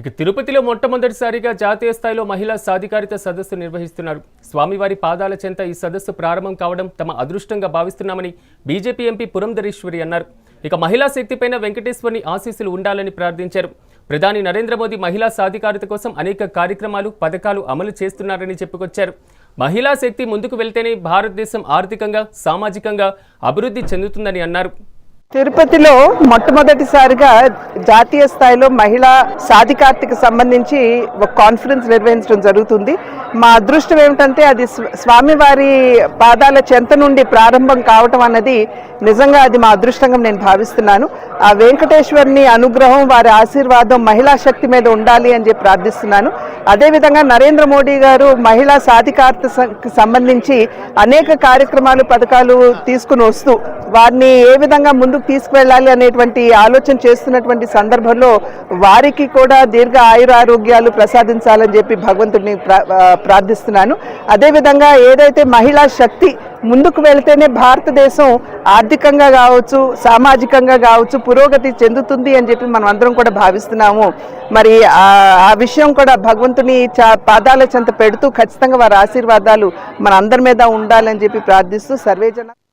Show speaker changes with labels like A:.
A: ఇక తిరుపతిలో మొట్టమొదటిసారిగా జాతీయ స్థాయిలో మహిళా సాధికారిత సదస్సు నిర్వహిస్తున్నారు. స్వామివారి పాదాల చెంత ఈ సదస్సు ప్రారంభం కావడం తమ అదృష్టంగా భావిస్తున్నామని బీజేపీ ఎంపీ పురంధరేశ్వరి అన్నారు. ఇక మహిళా శక్తిపైన వెంకటేశ్వరుని ఆశీస్సులు ఉండాలని ప్రార్థించారు. ప్రధాని నరేంద్ర మోదీ మహిళా సాధికారిత కోసం అనేక కార్యక్రమాలు పథకాలు అమలు చేస్తున్నారని చెప్పుకొచ్చారు. మహిళా శక్తి ముందుకు వెళ్తేనే భారతదేశం ఆర్థికంగా సామాజికంగా అభివృద్ధి చెందుతుందని అన్నారు.
B: తిరుపతిలో మొట్టమొదటిసారిగా జాతీయ స్థాయిలో మహిళా సాధికారతకి సంబంధించి ఒక కాన్ఫరెన్స్ నిర్వహించడం జరుగుతుంది. మా అదృష్టం ఏమిటంటే అది స్వామివారి పాదాల చెంత నుండి ప్రారంభం కావటం అన్నది నిజంగా అది మా అదృష్టంగా నేను భావిస్తున్నాను. ఆ వెంకటేశ్వరుని అనుగ్రహం వారి ఆశీర్వాదం మహిళా శక్తి మీద ఉండాలి అని చెప్పి ప్రార్థిస్తున్నాను. అదేవిధంగా నరేంద్ర మోడీ గారు మహిళా సాధికారతకి సంబంధించి అనేక కార్యక్రమాలు పథకాలు తీసుకుని వస్తూ వారిని ఏ విధంగా ముందు ముందుకు తీసుకువెళ్ళాలి అనేటువంటి ఆలోచన చేస్తున్నటువంటి సందర్భంలో వారికి కూడా దీర్ఘ ఆయురారోగ్యాలు ప్రసాదించాలని చెప్పి భగవంతుడిని ప్రార్థిస్తున్నాను. అదేవిధంగా ఏదైతే మహిళా శక్తి ముందుకు వెళ్తేనే భారతదేశం ఆర్థికంగా కావచ్చు సామాజికంగా కావచ్చు పురోగతి చెందుతుంది అని చెప్పి మనం అందరం కూడా భావిస్తున్నాము. మరి ఆ ఆ విషయం కూడా భగవంతుని పాదాల చెంత పెడుతూ ఖచ్చితంగా వారి ఆశీర్వాదాలు మన అందరి మీద ఉండాలని చెప్పి ప్రార్థిస్తూ సర్వేజన